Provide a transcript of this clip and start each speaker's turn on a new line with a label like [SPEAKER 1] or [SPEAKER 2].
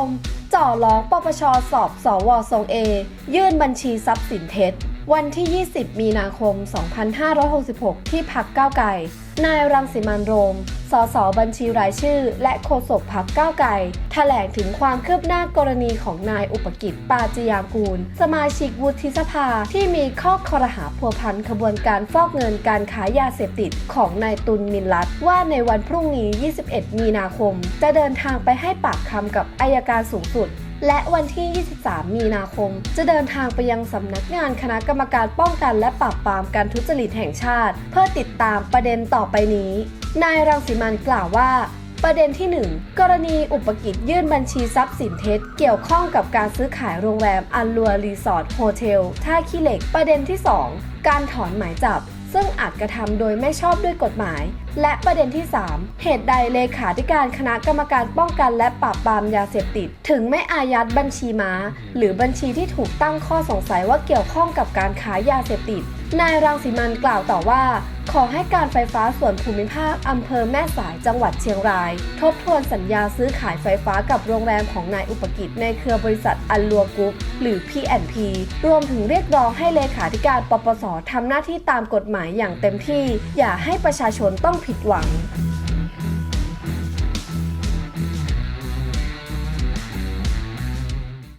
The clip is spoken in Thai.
[SPEAKER 1] งจ่อร้องปปชสอบสวทรงเอ ยื่นบัญชีทรัพย์สินเท็จ วันที่ 20 มีนาคม 2566 ที่พักก้าวไก่นายรังสิมันโรม สสบัญชีรายชื่อ และโฆษกพักก้าวไก่แถลงถึงความคืบหน้ากรณีของนายอุปกิจปาจยางกูล สมาชิกวุฒิสภาที่มีข้อคอรหาพัวพันขบวนการฟอกเงินการขายยาเสพติดของนายตุลมินลัดว่าในวันพรุ่งนี้ 21 มีนาคม จะเดินทางไปให้ปากคำกับอายการสูงสุด และวันที่ 23 มีนาคม จะเดินทางไปยังสำนักงานคณะกรรมการป้องกันและปราบปรามการทุจริตแห่งชาติ เพื่อติดตามประเด็นต่อไปนี้ นายรังสิมันกล่าวว่าประเด็นที่ 1 กรณีอุปกิจยื่นบัญชีทรัพย์สินเท็จ เกี่ยวข้องกับการซื้อขายโรงแรมอันลัวรีสอร์ทโฮเทลท่าขี้เหล็ก ประเด็นที่ 2 การถอนหมายจับ ซึ่งอาจกระทำโดยไม่ชอบด้วยกฎหมาย และประเด็นที่ 3 เหตุใดเลขาธิการคณะกรรมการป้องกันและปราบปรามยาเสพติด ถึงไม่อายัดบัญชีม้า หรือบัญชีที่ถูกตั้งข้อสงสัยว่าเกี่ยวข้องกับการขายยาเสพติด นายรังสิมันกล่าวต่อว่า ขอให้การไฟฟ้าส่วนภูมิภาคอำเภอแม่สายจังหวัดเชียงราย ทบทวนสัญญาซื้อขายไฟฟ้ากับโรงแรมของนายอุปกิจในเครือบริษัทอัลลัวกรุ๊ปหรือ P&P รวมถึงเรียกร้องให้เลขาธิการปปสทำหน้าที่ตามกฎหมายอย่างเต็มที่ อย่าให้ประชาชนต้องผิดหวัง